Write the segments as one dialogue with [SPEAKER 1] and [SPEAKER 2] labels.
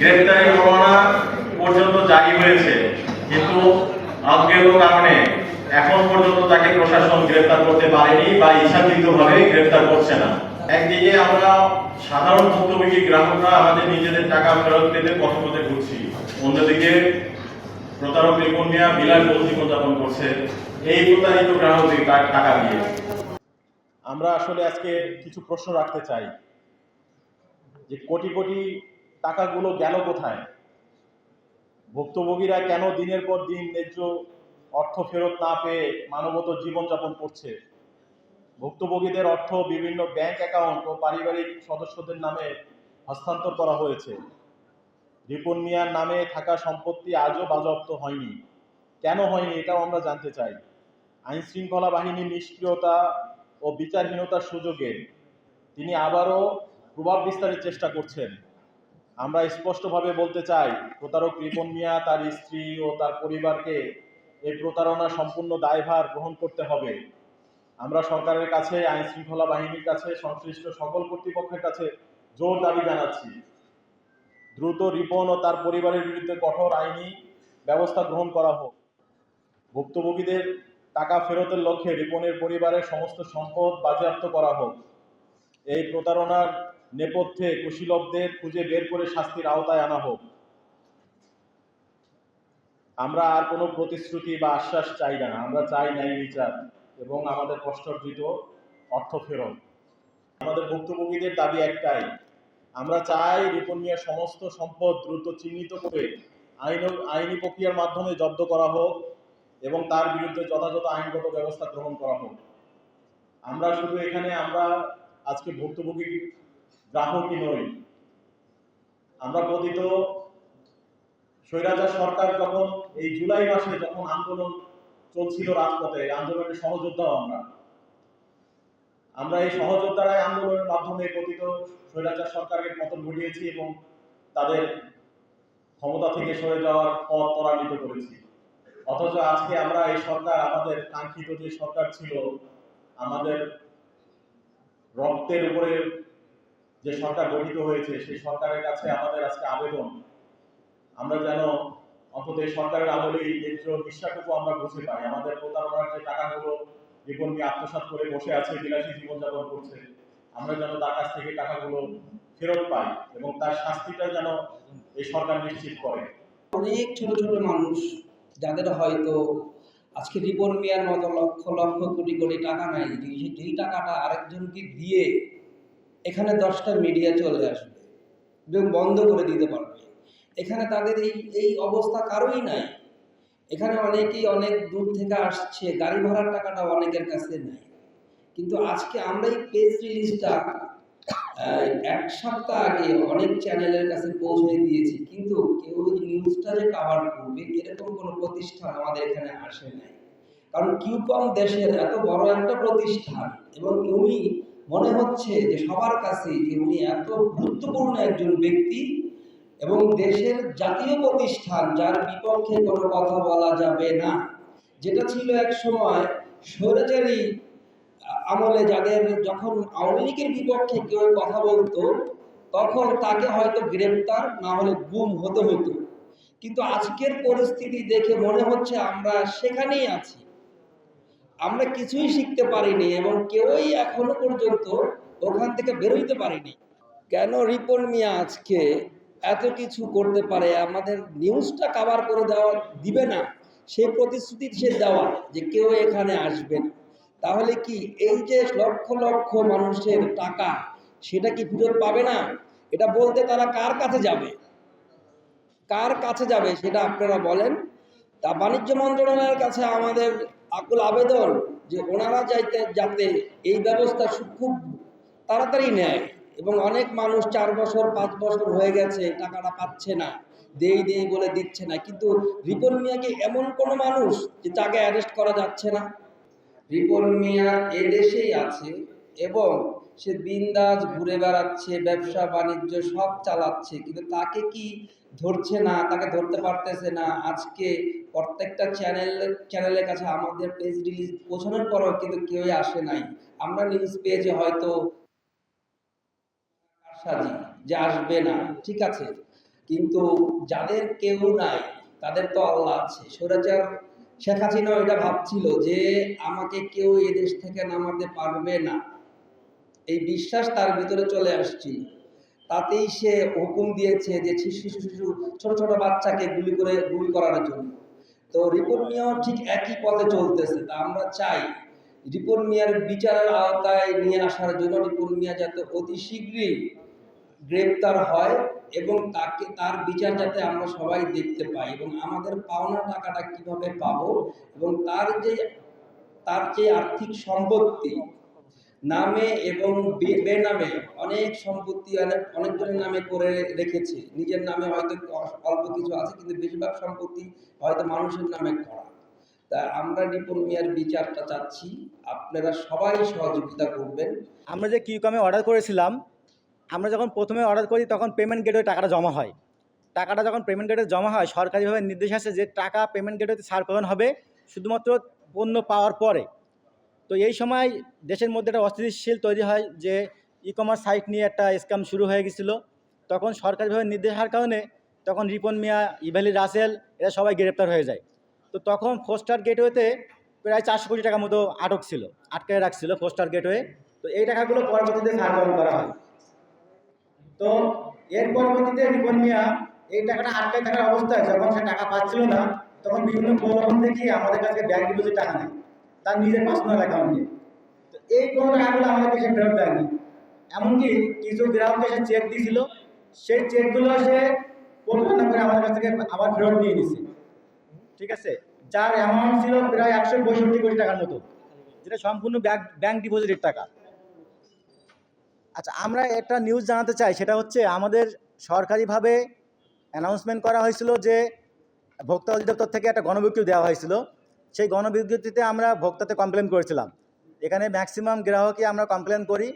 [SPEAKER 1] গ্রেপ্তারি পরোয়ানা পর্যন্ত জারি হয়েছে। কিন্তু অজ্ঞেয় কারণে এখন পর্যন্ত তাকে প্রশাসন গ্রেপ্তার করতে পারেনি বা ইচ্ছাকৃতভাবে গ্রেপ্তার করছে না। একদিকে আমরা সাধারণ ভুক্তভোগী গ্রাহকরা আমাদের নিজেদের টাকা ফেরত পেতে পথপথে ঘুরছি। অন্যদিকে প্রতারক মিয়া বিলাসবহুল জীবনযাপন করছে। এই প্রতারিত গ্রাহকদের টাকা দিয়ে। আমরা আসলে আজকে কিছু প্রশ্ন রাখতে চাই। যে কোটি কোটি টাকাগুলো গেল কোথায়? ভুক্তভোগীরা কেন দিনের পর দিন ন্যায্য অর্থ ফেরত না পেয়ে মানবত জীবনযাপন করছে? ভুক্তভোগীদের অর্থ বিভিন্ন ব্যাংক অ্যাকাউন্ট ও পারিবারিক সদস্যদের নামে হস্তান্তর করা হয়েছে। রিপন মিয়ার নামে থাকা সম্পত্তি আজও বাজেয়াপ্ত হয়নি। কেন হয়নি এটাও আমরা জানতে চাই। আইন শৃঙ্খলা বাহিনীর নিষ্ক্রিয়তা ও বিচারহীনতার সুযোগে তিনি আবারও প্রভাব বিস্তারের চেষ্টা করছেন। আমরা স্পষ্টভাবে বলতে চাই, প্রতারক রিপন মিয়া তার স্ত্রী ও তার পরিবারকে এই প্রতারণা সম্পূর্ণ দায়ভার গ্রহণ করতে হবে। আমরা সরকারের কাছে, আইন শৃঙ্খলা বাহিনীর কাছে, সংশ্লিষ্ট সকল কর্তৃপক্ষের কাছে জোর দাবি জানাচ্ছি। দ্রুত রিপন ও তার পরিবারের বিরুদ্ধে কঠোর আইনি ব্যবস্থা গ্রহণ করা হোক। ভুক্তভোগীদের টাকা ফেরতের লক্ষ্যে রিপনের পরিবারের সমস্ত সম্পদ বাজেয়াপ্ত করা হোক। এই প্রতারণার নেপথ্যে কুশীলবদের খুঁজে বের করে শাস্তির আওতায় আনা হোক। আমরা আর কোনো প্রতিশ্রুতি বা আশ্বাস চাই না। আমরা চাই ন্যায় বিচার এবং আমাদের কষ্টার্জিত অর্থ ফেরত। আমাদের ভুক্তভোগীদের দাবি একটাই, আমরা চাই রিপন সমস্ত সম্পদ দ্রুত চিহ্নিত করে আইন আইনি প্রক্রিয়ার মাধ্যমে জব্দ করা হোক এবং তার বিরুদ্ধে যথাযথ আইনগত ব্যবস্থা গ্রহণ করা হোক। আমরা শুধু এখানে, আমরা আজকে ভুক্তভোগী গ্রাহকই নই আমরা কথিত স্বৈরাচার সরকার যখন এই জুলাই মাসে যখন আন্দোলন চলছিল রাজপথে আন্দোলনের সহযোদ্ধাও আমরা। আমরা এই সহযোদ্ধারাই আন্দোলনের মাধ্যমে কথিত স্বৈরাচার সরকারের পতন ঘটিয়েছি এবং তাদের ক্ষমতা থেকে সরে যাওয়ার পথ ত্বরান্বিত করেছি। অথচ আজকে আমরা এই সরকার, আমাদের কাঙ্ক্ষিত যে সরকার ছিল, আমাদের রক্তের উপরে যে সরকার গঠিত হয়েছে, সেই সরকারের কাছে আমাদের আজকে আবেদন। আমরা যেন অন্তত এই সরকারের আমলে এই হিসাবটুকু আমরা বুঝে পাই। আমাদের প্রতারণার যে টাকাগুলো জীবন নিয়ে আত্মসাৎ করে বসে আছে, বিলাসী জীবনযাপন করছে, আমরা যেন তার কাছ থেকে টাকাগুলো ফেরত পাই এবং তার শাস্তিটা যেন এই সরকার নিশ্চিত করে।
[SPEAKER 2] অনেক ছোট ছোট মানুষ, যাদের হয়তো আজকে রিপন মিয়ার মতো লক্ষ লক্ষ কোটি কোটি টাকা নাই যেই টাকাটা আরেকজনকে দিয়ে এখানে দশটা মিডিয়া চলে আসবে। এবং বন্ধ করে দিতে পারবে। এখানে তাদের এই এই অবস্থা কারোই নাই। এখানে অনেকেই অনেক দূর থেকে আসছে, গাড়ি ভাড়ার টাকাটা অনেকের কাছে নাই। কিন্তু আজকে আমরা এই পেজ রিলিজটা এক সপ্তাহ আগে অনেক চ্যানেলের কাছে পৌঁছে দিয়েছি। কিন্তু কেউ এই নিউজটা যে কাভার করবে, এরকম কোনো প্রতিষ্ঠান আমাদের এখানে আসে নাই। কারণ কিউকম দেশের এত বড় একটা প্রতিষ্ঠান এবং উনি মনে হচ্ছে যে সবার কাছে যে উনি এত গুরুত্বপূর্ণ একজন ব্যক্তি এবং দেশের জাতীয় প্রতিষ্ঠান, যার বিপক্ষে কোনো কথা বলা যাবে না। যেটা ছিল এক সময় স্বৈরাচারী আমলে যাদের যখন আওয়ামী লীগের বিপক্ষে কেউ কথা বলতো, তখন তাকে হয়তো গ্রেপ্তার, না হলে গুম হতে হতো। কিন্তু আজকের পরিস্থিতি দেখে মনে হচ্ছে আমরা সেখানেই আছি। আমরা কিছুই শিখতে পারিনি এবং কেউই এখনও পর্যন্ত ওখান থেকে বেরোইতে পারিনি। কেন রিপন মিয়া আজকে এত কিছু করতে পারে? আমাদের নিউজটা কাভার করে দেওয়া দিবে না। সেই প্রতিশ্রুতি সে দেওয়া যে কেউ এখানে আসবে না। তাহলে কি এই যে লক্ষ লক্ষ মানুষের টাকা, সেটা কি ফেরত পাবে না? এটা বলতে তারা কার কাছে যাবে? কার কাছে যাবে সেটা আপনারা বলেন। তা বাণিজ্য মন্ত্রণালয়ের কাছে আমাদের আকুল আবেদন যে ওনারা যাইতে, যাতে এই ব্যবস্থা খুব তাড়াতাড়ি নেয়। এবং অনেক মানুষ চার বছর, পাঁচ বছর হয়ে গেছে, টাকাটা পাচ্ছে না, দেই দেই বলে দিচ্ছে না। কিন্তু রিপন মিয়াকে এমন কোনো মানুষ যে তাকে অ্যারেস্ট করা যাচ্ছে না? রিপন মিয়া এদেশেই আছে এবং সে বিন্দাস ঘুরে বেড়াচ্ছে, ব্যবসা, বাণিজ্য সব চালাচ্ছে, কিন্তু তাকে কি ধরছে না, তাকে ধরতে পারতেছে না? আজকে প্রত্যেকটা চ্যানেল চ্যানেলের কাছে আমাদের পেজ রিলিজ পৌঁছানোর পরও কিন্তু কেউই আসে নাই। আমরা নিউজ পেজে হয়তো সাজি যে আসবে না, ঠিক আছে? কিন্তু যাদের কেউ নাই, তাদের তো আল্লাহ আছে। স্বৈরাচার শেখ হাসিনা এটা ভাবছিল যে আমাকে কেউ এদেশ থেকে নামাতে পারবে না। এই বিশ্বাস তার ভিতরে চলে আসছিল তাতেই সে হুকুম দিয়েছে যে শিশু শিশু ছোট ছোট বাচ্চাকে গুলি করে, গুলি করার জন্য। তো রিপন মিয়াও ঠিক একই পথে চলতেছে। তা আমরা চাই রিপন মিয়ার বিচারের আওতায় নিয়ে আসার জন্য রিপন মিয়া যাতে অতি শীঘ্রই গ্রেপ্তার হয় এবং তাকে, তার বিচার যাতে আমরা সবাই দেখতে পাই এবং আমাদের পাওনা টাকাটা কীভাবে পাবো এবং তার যে তার যে আর্থিক সম্পত্তি নামে এবং বেনামে অনেক সম্পত্তি অনেক অনেকজনের নামে করে রেখেছে। নিজের নামে হয়তো অল্প কিছু আছে, কিন্তু বেশিরভাগ সম্পত্তি হয়তো মানুষের নামে করা। তা আমরা রিপন মিয়ার বিচারটা চাচ্ছি, আপনারা সবাই সহযোগিতা করবেন।
[SPEAKER 3] আমরা যে কিউকামে অর্ডার করেছিলাম, আমরা যখন প্রথমে অর্ডার করি, তখন পেমেন্ট গেটওয়ে টাকাটা জমা হয়। টাকাটা যখন পেমেন্ট গেটে জমা হয়, সরকারিভাবে নির্দেশ আছে যে টাকা পেমেন্ট গেটওয়েতে সার্কলন হবে, শুধুমাত্র পণ্য পাওয়ার পরে। তো এই সময় দেশের মধ্যে একটা অস্থিতিশীল তৈরি হয় যে ই কমার্স সাইট নিয়ে একটা স্ক্যাম শুরু হয়ে গেছিল। তখন সরকারিভাবে নির্দেশ হওয়ার কারণে তখন রিপন মিয়া ইভ্যালি রাসেল এরা সবাই গ্রেপ্তার হয়ে যায়। তো তখন ফোস্টার গেটওয়েতে প্রায় চারশো কোটি টাকার মতো আটক ছিল, আটকে রাখছিল ফোস্টার গেটওয়ে তো এই টাকাগুলো পরবর্তীতে সার্কলন করা হয়। তো এর পরবর্তীতে রিপন মিয়া এই টাকাটা আটকায় থাকার অবস্থায় যখন সে টাকা পাচ্ছিল না, তখন বিভিন্ন প্রলোভন আমাদের কাছে ব্যাংক ডিপোজিট টাকা নেয়। তার নিজের পার্সোনাল অ্যাকাউন্টে তো এই কোনো টাকাগুলো আমাদের কাছে ফেরত দেয়নি। এমনকি কিছু গ্রাহক এসে চেক দিয়েছিল। সেই চেকগুলো সে পরিচালনা করে আমাদের কাছ থেকে আবার ফেরত নিয়ে নিছে। ঠিক আছে? যার অ্যামাউন্ট ছিল প্রায় একশো পঁয়ষট্টি কোটি টাকার মতো, যেটা সম্পূর্ণ ব্যাংক ব্যাংক ডিপোজিটের টাকা। আচ্ছা আমরা একটা নিউজ জানাতে চাই, সেটা হচ্ছে আমাদের সরকারিভাবে অ্যানাউন্সমেন্ট করা হয়েছিল যে ভোক্তা অধিদপ্তর থেকে একটা গণবিজ্ঞপ্তি দেওয়া হয়েছিল। সেই গণবিজ্ঞপ্তিতে আমরা ভোক্তাতে কমপ্লেন করেছিলাম। এখানে ম্যাক্সিমাম গ্রাহকই আমরা কমপ্লেন করি।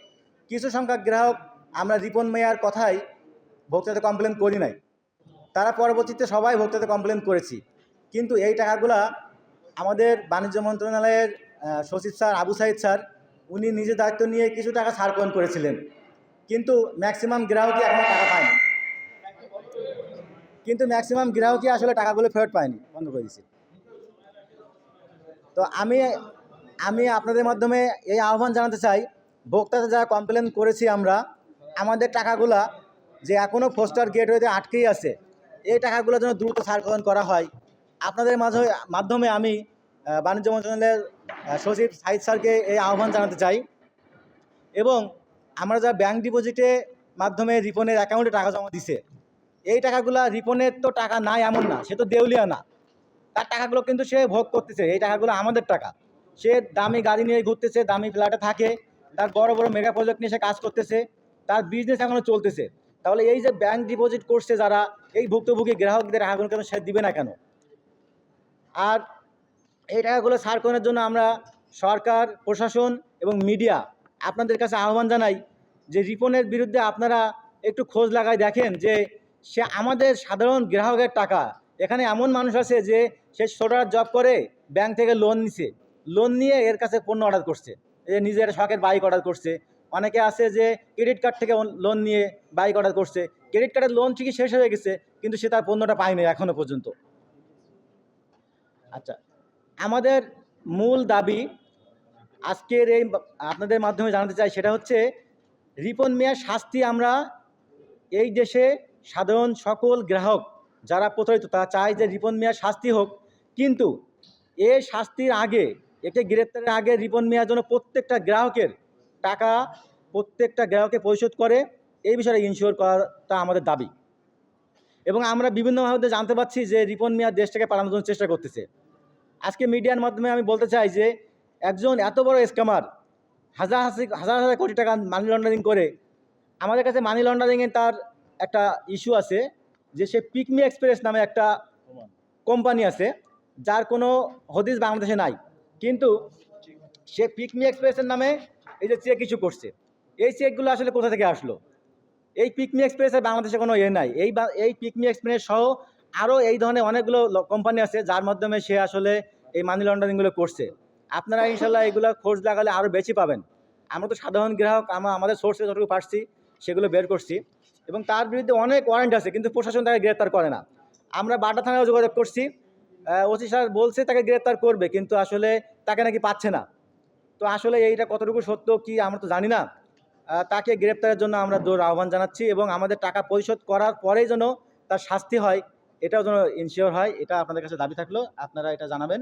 [SPEAKER 3] কিছু সংখ্যক গ্রাহক আমরা রিপন মেয়ার কথাই ভোক্তাতে কমপ্লেন করি নাই। তারা পরবর্তীতে সবাই ভোক্তাতে কমপ্লেন করেছি। কিন্তু এই টাকাগুলা আমাদের বাণিজ্য মন্ত্রণালয়ের সচিব স্যার আবু সাইদ স্যার, উনি নিজের দায়িত্ব নিয়ে কিছু টাকা সার্কন করেছিলেন। কিন্তু ম্যাক্সিমাম গ্রাহকই এখনও টাকা পায়নি। কিন্তু ম্যাক্সিমাম গ্রাহকই আসলে টাকাগুলো ফেরত পায়নি। বন্ধ করে দিয়েছে তো আমি আমি আপনাদের মাধ্যমে এই আহ্বান জানাতে চাই ভোক্তাতে যারা কমপ্লেন করেছি আমরা, আমাদের টাকাগুলা যে এখনও ফোস্টার গেটওয়েতে আটকেই আছে, এই টাকাগুলো যেন দ্রুত সার্কলন করা হয়। আপনাদের মাঝে, মাধ্যমে আমি বাণিজ্য মন্ত্রণালয়ের সচিব সাইদ স্যারকে এই আহ্বান জানাতে চাই এবং আমরা যা ব্যাংক ডিপোজিটে মাধ্যমে রিপনের অ্যাকাউন্টে টাকা জমা দিছে, এই টাকাগুলা রিপনের তো টাকা নাই এমন না, সে তো দেউলিয়া না। তার টাকাগুলো কিন্তু সে ভোগ করতেছে, এই টাকাগুলো আমাদের টাকা। সে দামি গাড়ি নিয়ে ঘুরতেছে, দামি ফ্ল্যাটে থাকে, তার বড় বড় মেগা প্রজেক্ট নিয়ে সে কাজ করতেছে, তার বিজনেস এখনও চলতেছে। তাহলে এই যে ব্যাংক ডিপোজিট করছে যারা, এই ভুক্তভোগী গ্রাহকদের টাকাগুলো কেন সে দিবে না কেন? আর এই টাকাগুলো সার্কনের জন্য আমরা সরকার, প্রশাসন এবং মিডিয়া আপনাদের কাছে আহ্বান জানাই যে রিপনের বিরুদ্ধে আপনারা একটু খোঁজ লাগায় দেখেন যে সে আমাদের সাধারণ গ্রাহকের টাকা। এখানে এমন মানুষ আছে যে সে ছোটার জব করে ব্যাংক থেকে লোন নিছে। লোন নিয়ে এর কাছে পণ্য অর্ডার করছে। এ নিজের শখের বাইক অর্ডার করছে। অনেকে আছে যে ক্রেডিট কার্ড থেকে লোন নিয়ে বাইক অর্ডার করছে। ক্রেডিট কার্ডের লোন ঠিকই শেষ হয়ে গেছে, কিন্তু সে তার পণ্যটা পায়নি এখনও পর্যন্ত। আচ্ছা আমাদের মূল দাবি আজকের এই আপনাদের মাধ্যমে জানাতে চাই সেটা হচ্ছে, রিপন মিয়ার শাস্তি আমরা এই দেশে সাধারণ সকল গ্রাহক যারা প্রতারিত, তারা চায় যে রিপন মিয়ার শাস্তি হোক। কিন্তু এ শাস্তির আগে একে গ্রেপ্তারের আগে রিপন মিয়ার জন্য প্রত্যেকটা গ্রাহকের টাকা প্রত্যেকটা গ্রাহকে পরিশোধ করে এই বিষয়ে ইনশিওর করাটা আমাদের দাবি। এবং আমরা বিভিন্নভাবে জানতে পারছি যে রিপন মিয়া দেশটাকে পালানোর জন্য চেষ্টা করতেছে। আজকে মিডিয়ার মাধ্যমে আমি বলতে চাই যে একজন এত বড় স্ক্যামার হাজার হাজার হাজার হাজার কোটি টাকা মানি লন্ডারিং করে আমাদের কাছে মানি লন্ডারিংয়ে তার একটা ইস্যু আছে যে সে পিকমি এক্সপ্রেস নামে একটা কোম্পানি আছে। যার কোনো হদিস বাংলাদেশে নাই। কিন্তু সে পিকমি এক্সপ্রেসের নামে এই যে চেক ইস্যু করছে। এই চেকগুলো আসলে কোথা থেকে আসলো? এই পিকমি এক্সপ্রেসের বাংলাদেশে কোনো ইয়ে নাই। এই এই পিকমি এক্সপ্রেস সহ আরও এই ধরনের অনেকগুলো কোম্পানি আছে, যার মাধ্যমে সে আসলে এই মানি লন্ডারিংগুলো করছে। আপনারা ইনশাল্লাহ এগুলো খোঁজ লাগালে আরও বেশি পাবেন। আমরা তো সাধারণ গ্রাহক, আমরা আমাদের সোর্সে যতটুকু পারছি, সেগুলো বের করছি। এবং তার বিরুদ্ধে অনেক ওয়ারেন্ট আছে, কিন্তু প্রশাসন তাকে গ্রেপ্তার করে না। আমরা বাটা থানায় যোগাযোগ করছি। ওসি স্যার বলছে তাকে গ্রেপ্তার করবে, কিন্তু আসলে তাকে নাকি পাচ্ছে না। তো আসলে এইটা কতটুকু সত্য কি আমরা তো জানি না। তাকে গ্রেপ্তারের জন্য আমরা দৌড় আহ্বান জানাচ্ছি এবং আমাদের টাকা পরিশোধ করার পরেই যেন তার শাস্তি হয়, এটাও যেন ইনশিওর হয়, এটা আপনাদের কাছে দাবি থাকল, আপনারা এটা জানাবেন।